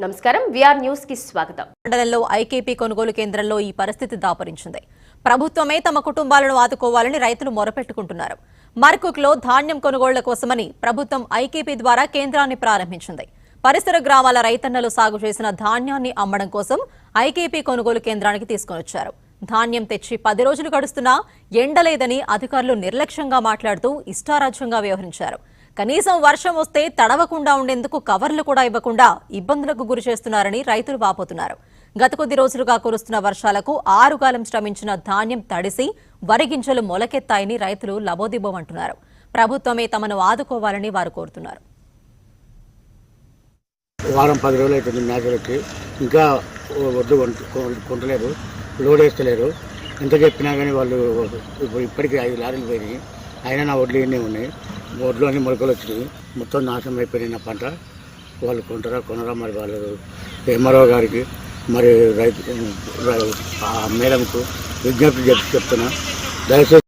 నమస్కారం. విఆర్ న్యూస్కి స్వాగతం. మండలంలో ఐకేపీ కొనుగోలు కేంద్రంలో ఈ పరిస్థితి దాపరించింది. ప్రభుత్వమే తమ కుటుంబాలను ఆదుకోవాలని రైతులు మొరపెట్టుకుంటున్నారు. మర్కుక్లో ధాన్యం కొనుగోళ్ళ కోసమని ప్రభుత్వం ఐకేపీ ద్వారా కేంద్రాన్ని ప్రారంభించింది. పరిసర గ్రామాల రైతన్నలు సాగు చేసిన ధాన్యాన్ని అమ్మడం కోసం ఐకేపీ కొనుగోలు కేంద్రానికి తీసుకొనొచ్చారు ధాన్యం తెచ్చి పది రోజులు గడుస్తున్నా ఎండలేదని అధికారులు నిర్లక్ష్యంగా మాట్లాడుతూ ఇష్టారాజ్యంగా వ్యవహరించారు. కనీసం వర్షం వస్తే తడవకుండా ఉండేందుకు కవర్లు కూడా ఇవ్వకుండా ఇబ్బందులకు గురి చేస్తున్నారని రైతులు వాపోతున్నారు. గత కొద్ది రోజులుగా కురుస్తున్న వర్షాలకు ఆరుగాలం శ్రమించిన ధాన్యం తడిసి వరి గింజలు మొలకెత్తాయని రైతులు లబోదిబోమంటున్నారు ప్రభుత్వమే తమను ఆదుకోవాలని వారు కోరుతున్నారు. వారం పది రోజులు అవుతుంది మేకలకి. ఇంకా వడ్లు కొంటలేరు లోడ్ వేస్తలేరు ఎంత చెప్పినా కానీ వాళ్ళు ఇప్పటికీ ఐదు లారీలు పోయినాయి. అయినా నా వడ్లు ఇవన్నీ ఉన్నాయి. బోర్డులోని మొలకలు వచ్చినాయి మొత్తం నాశనం అయిపోయిన పంట. వాళ్ళు కొంటారా కొనరా మరి వాళ్ళు? ఎంఆర్ఓ గారికి మరి రైతు ఆ మేడంకు విజ్ఞప్తి చెప్తున్నా. దయచేసి